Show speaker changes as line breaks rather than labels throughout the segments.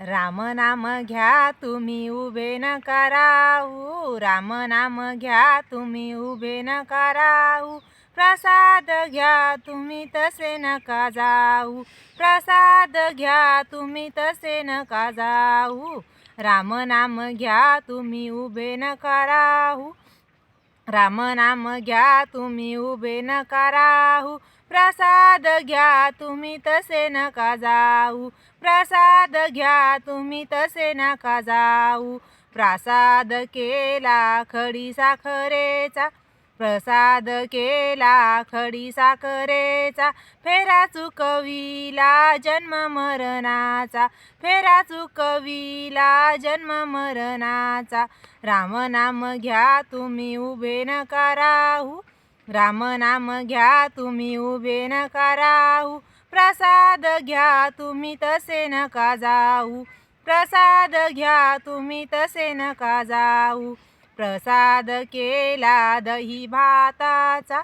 राम नाम घ्या तुम्ही उभे नका राहू राम नाम घ्या तुम्ही उभे नका राहू प्रसाद घ्या तुम्ही तसे नका जाऊ. प्रसाद घ्या तुम्ही तसे नका जाऊ. राम नाम घ्या तुम्ही उभे नका राहू राम नाम घ्या तुम्ही उभे नका राहू. प्रसाद घ्या तुम्ही तसे नका जाऊ. प्रसाद घ्या तुम्ही तसे नका जाऊ. प्रसाद केला खडी साखरेचा. प्रसाद केला खडी साखरेचा फेरा चुकविला जन्म मरणाचा फेरा चुकविला जन्म मरणाचा. राम नाम घ्या तुम्ही उभे नका राहू राम नाम घ्या तुम्ही उभे नका राहू प्रसाद घ्या तुम्ही तसे नका जाऊ प्रसाद घ्या तुम्ही तसे नका जाऊ. प्रसाद केला दही भाताचा.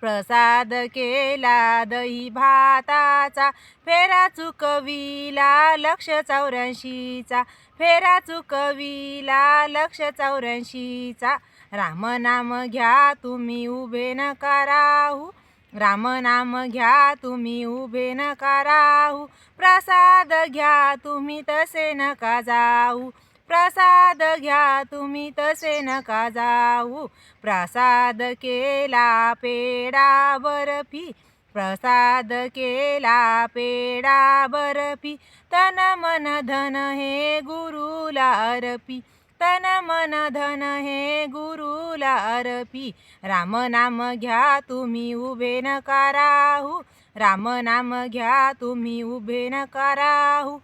प्रसाद केला दही भाताचा. फेरा चुकविला लक्ष चौऱ्याऐंशीचा. फेरा चुकविला लक्ष चौऱ्याऐंशीचा. राम नाम घ्या तुम्ही उभे नका राहू राम नाम घ्या तुम्ही उभे नका राहू प्रसाद घ्या तुम्ही तसे नका जाऊ. प्रसाद घ्या तुम्ही तसे नका जाऊ. प्रसाद केला पेडा बर्फी प्रसाद केला पेडा बर्फी तन मन धन हे गुरुला अर्पी. तन मन धन हे गुरुला अर्पी. राम नाम घ्या तुम्ही उभे न राहू. राम नाम घ्या तुम्ही उभे न राहू.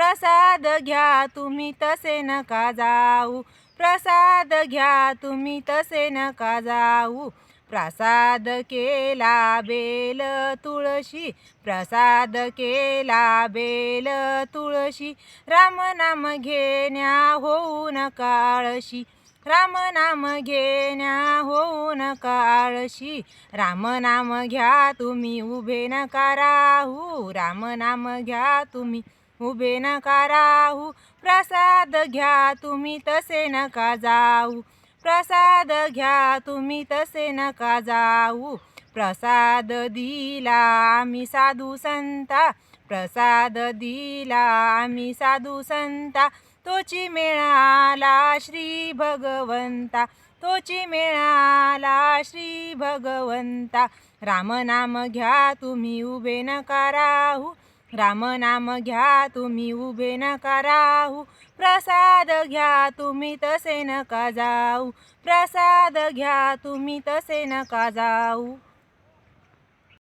प्रसाद घ्या तुम्ही तसे नका जाऊ. प्रसाद घ्या तुम्ही तसे नका जाऊ. प्रसाद केला बेल तुळशी. प्रसाद केला बेल तुळशी. राम नाम घेण्या होऊन काळशी. राम नाम घेण्या होऊन काळशी. राम नाम घ्या तुम्ही उभे नका राहू. राम नाम घ्या तुम्ही उभे नका राहू. प्रसाद घ्या तुम्ही तसे नका जाऊ. प्रसाद घ्या तुम्ही तसे नका जाऊ. प्रसाद दिला आम्ही साधू संता. प्रसाद दिला आम्ही साधू संता. तोची मिळाला श्री भगवंता. तोची मिळाला श्री भगवंता. राम नाम घ्या तुम्ही उभे नका राहू. राम नाम घ्या तुम्ही उभे नका राहू. प्रसाद घ्या तुम्ही तसे नका जाऊ. प्रसाद घ्या तुम्ही तसे नका जाऊ.